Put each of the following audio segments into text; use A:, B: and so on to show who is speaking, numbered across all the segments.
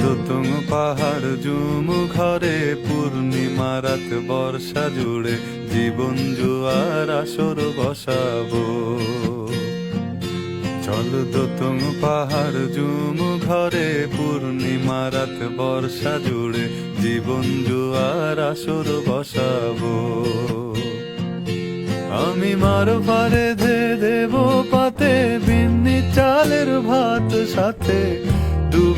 A: দোতং পাহাড় জুমু ঘরে পূর্ণিমা রাত বর্ষা জুড়ে জীবন জুয়ার আসর বসাবো। চল দোতং পাহাড় জুমু ঘরে পূর্ণিমা রাত বর্ষা জুড়ে জীবন জুয়ার আসর বসাবো। আমি মার পারে ধে দেব পাতে, বিন্নি চালের ভাত সাথে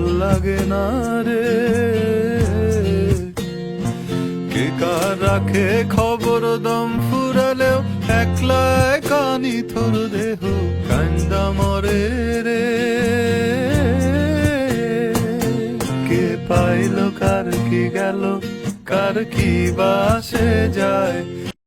A: ভালো লাগে না রে। কে কার রাখে খবর দম ফুরালেও, একলা কানি থর দেহ কান্দা মরে রে। কে পাইলো, কার কি গেল, কার কি বাসে যায়।